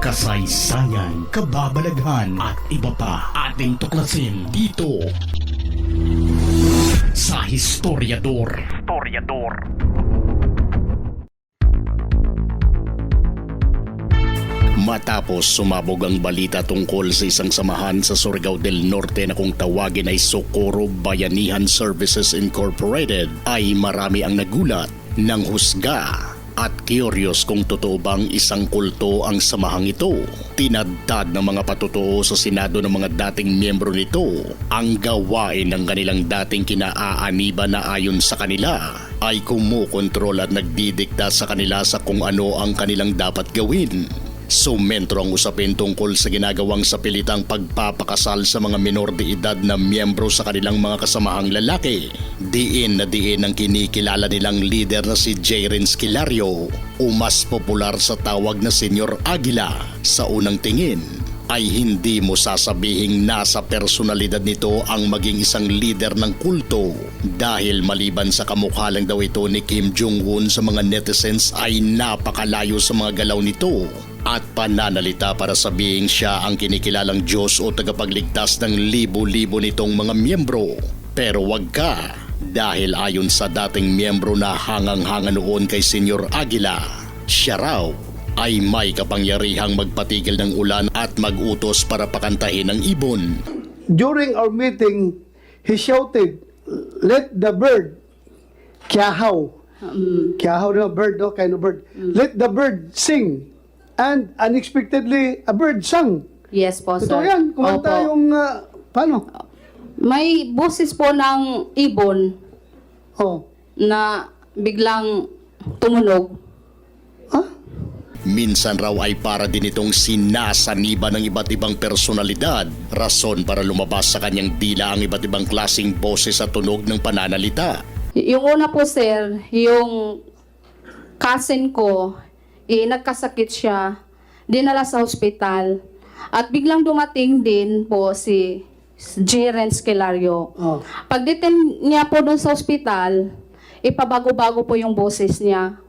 kasaysayan, kababalaghan at iba pa ating tuklasin dito sa Historiador. Historiador. Matapos sumabog ang balita tungkol sa isang samahan sa Surigao del Norte na kung tawagin ay Socorro Bayanihan Services Incorporated ay marami ang nagulat ng husga at curious kung totoo bang isang kulto ang samahang ito. Tinadtad ng mga patutuo sa Senado ng mga dating miyembro nito ang gawain ng kanilang dating kinaaaniba na ayon sa kanila ay kumukontrol at nagdidikta sa kanila sa kung ano ang kanilang dapat gawin. Sumentro ang usapin tungkol sa ginagawang sapilitang pagpapakasal sa mga minor de edad na miyembro sa kanilang mga kasamahang lalaki. Diin na diin ang kinikilala nilang leader na si Jaren Skilario o mas popular sa tawag na Senyor Aguila. Sa unang tingin ay hindi mo sasabihing nasa personalidad nito ang maging isang leader ng kulto. Dahil maliban sa kamukha lang daw ito ni Kim Jong-un sa mga netizens ay napakalayo sa mga galaw nito at pananalita para sabihing siya ang kinikilalang Diyos o tagapagligtas ng libo-libo nitong mga miyembro. Pero wag ka dahil ayon sa dating miyembro na hangang-hanga noon kay Senyor Aguila, siya raw ay may kapangyarihang magpatigil ng ulan at magutos para pakantahin ng ibon. During our meeting, he shouted, "Let the bird, kiahaw, kiahaw na bird, no, kind of bird. Let the bird sing." And unexpectedly, a bird sang. Yes po, sir. Totoo yan. Kumanta Opo. yung, ah, paano? May boses po ng ibon Oh. na biglang tumunog. Ha? Minsan raw ay para din itong sinasaniba ng iba't ibang personalidad, rason para lumabas sa kanyang dila ang iba't ibang klasing boses at tunog ng pananalita. Y- yung una po, sir, yung cousin ko, eh, nagkasakit siya, dinala sa hospital. At biglang dumating din po si Jeren Skelario. Oh. Pagdating niya po doon sa ospital, ipabago-bago po yung boses niya.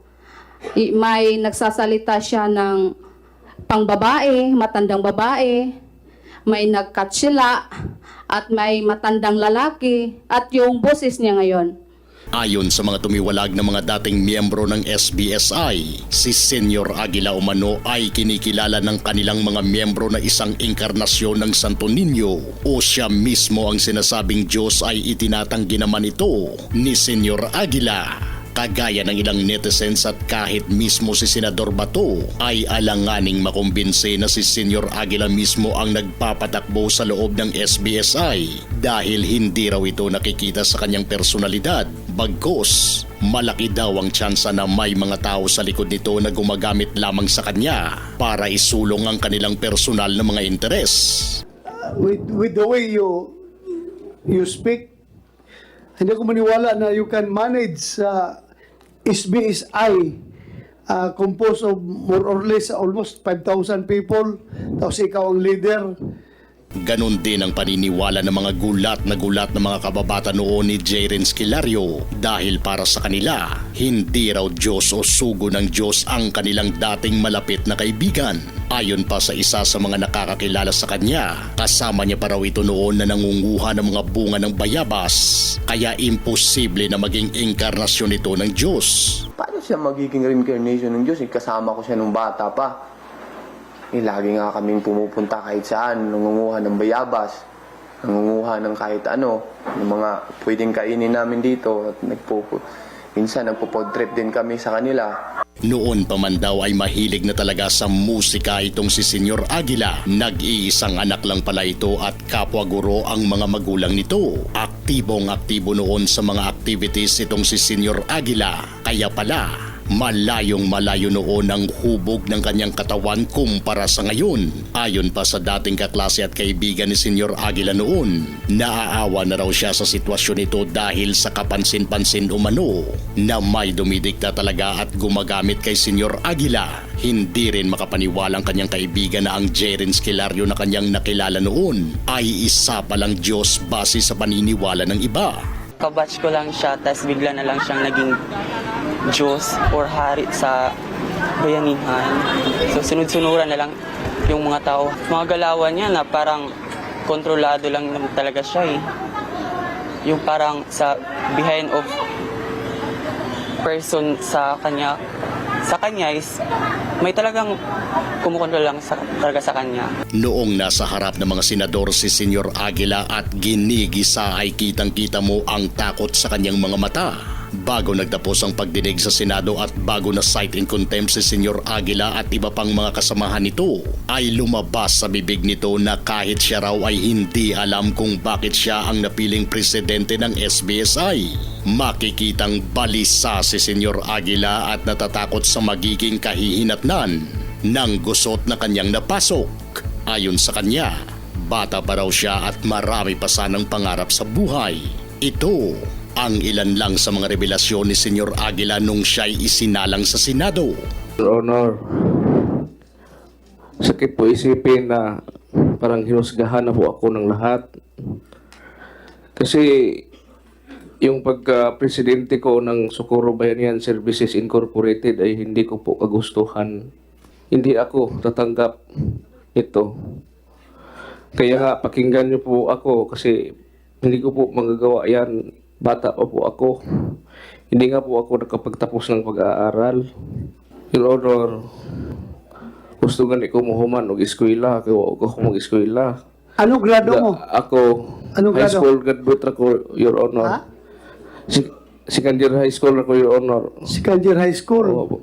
I- may nagsasalita siya ng pangbabae, matandang babae, may nagkatsila, at may matandang lalaki, at yung boses niya ngayon. Ayon sa mga tumiwalag na mga dating miyembro ng SBSI, si Senyor Aguila Umano ay kinikilala ng kanilang mga miyembro na isang inkarnasyon ng Santo Niño o siya mismo ang sinasabing Diyos ay itinatanggi naman ito ni Senyor Aguila. Kagaya ng ilang netizens at kahit mismo si Senador Bato ay alanganing makumbinse na si Senyor Aguila mismo ang nagpapatakbo sa loob ng SBSI dahil hindi raw ito nakikita sa kanyang personalidad. Bagkos, malaki daw ang tsansa na may mga tao sa likod nito na gumagamit lamang sa kanya para isulong ang kanilang personal na mga interes. With, with the way you you speak, hindi ko maniwala na you can manage uh, SBSI uh, composed of more or less almost 5,000 people. Tapos ikaw ang leader. Ganon din ang paniniwala ng mga gulat na gulat ng mga kababata noon ni Jaren Skilario dahil para sa kanila, hindi raw Diyos o sugo ng Diyos ang kanilang dating malapit na kaibigan. Ayon pa sa isa sa mga nakakakilala sa kanya, kasama niya pa raw ito noon na nangunguha ng mga bunga ng bayabas, kaya imposible na maging inkarnasyon ito ng Diyos. Paano siya magiging reincarnation ng Diyos? Eh, kasama ko siya nung bata pa. Eh, lagi nga kaming pumupunta kahit saan, nangunguha ng bayabas, nangunguha ng kahit ano, ng mga pwedeng kainin namin dito. At nagpo, minsan nagpo-pod trip din kami sa kanila. Noon pa man daw ay mahilig na talaga sa musika itong si Senyor Aguila. Nag-iisang anak lang pala ito at kapwa guro ang mga magulang nito. Aktibong aktibo noon sa mga activities itong si Senyor Aguila. Kaya pala, malayong malayo noon ang hubog ng kanyang katawan kumpara sa ngayon. Ayon pa sa dating kaklase at kaibigan ni Senyor Aguila noon, naaawa na raw siya sa sitwasyon nito dahil sa kapansin-pansin umano na may dumidikta talaga at gumagamit kay Senyor Aguila. Hindi rin makapaniwala ang kanyang kaibigan na ang Jeren Skilario na kanyang nakilala noon ay isa palang Diyos base sa paniniwala ng iba. kabatch ko lang siya, tapos bigla na lang siyang naging Diyos or hari sa bayanihan. So sunod-sunuran na lang yung mga tao. Mga galawan niya na parang kontrolado lang talaga siya eh. Yung parang sa behind of person sa kanya sa kanya is may talagang kumukontrol lang sa, talaga sa kanya. Noong nasa harap ng mga senador si Senyor Aguila at ginigisa ay kitang-kita mo ang takot sa kanyang mga mata. Bago nagtapos ang pagdinig sa Senado at bago na cite in contempt si Senyor Aguila at iba pang mga kasamahan nito, ay lumabas sa bibig nito na kahit siya raw ay hindi alam kung bakit siya ang napiling presidente ng SBSI. Makikitang balisa si Senyor Aguila at natatakot sa magiging kahihinatnan ng gusot na kanyang napasok. Ayon sa kanya, bata pa raw siya at marami pa sanang pangarap sa buhay. Ito ang ilan lang sa mga revelasyon ni Senyor Aguila nung siya'y isinalang sa Senado. Your Honor, sakit po isipin na parang hinusgahan na po ako ng lahat. Kasi yung pagka-presidente ko ng Socorro Bayanihan Services Incorporated ay hindi ko po kagustuhan. Hindi ako tatanggap ito. Kaya pakinggan niyo po ako kasi hindi ko po magagawa yan. Bata pa po ako. Hindi nga po ako nakapagtapos ng pag-aaral. Your Honor, gusto nga ni ko muhuman og eskwela, kaya wala ko akong mag-eskwela. Anong grado mo? Ako, Anong high grado? school graduate ako, Your Honor. Ha? Si, second year high school ako, Your Honor. Second year high school. Oo po.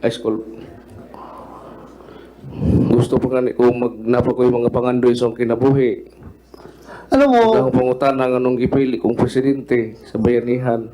high school. Gusto pa nga ni ko magnapa ko yung mga pangandoy sa akong kinabuhi. Alam mo, Ang pangutan ng anong gipili kong presidente sa bayanihan.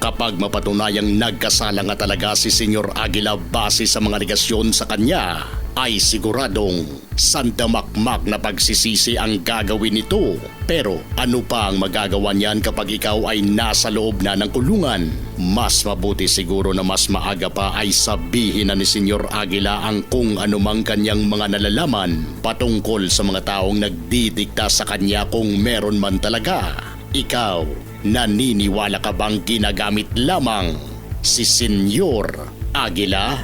Kapag mapatunayang nagkasala nga talaga si Senyor Aguila base sa mga negasyon sa kanya, ay siguradong sandamakmak na pagsisisi ang gagawin nito. Pero ano pa ang magagawa niyan kapag ikaw ay nasa loob na ng kulungan? Mas mabuti siguro na mas maaga pa ay sabihin na ni Senyor Aguila ang kung anumang kanyang mga nalalaman patungkol sa mga taong nagdidikta sa kanya kung meron man talaga. Ikaw, naniniwala ka bang ginagamit lamang si Senyor Aguila?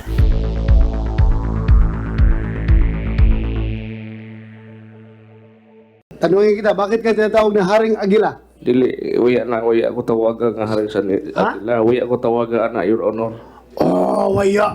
tanungin kita, bakit ka tinatawag na Haring Agila? Dili, waya na, waya ako tawaga nga haring sa ni Ha? Atila. Waya ako tawaga ana, Your Honor. Oh, waya.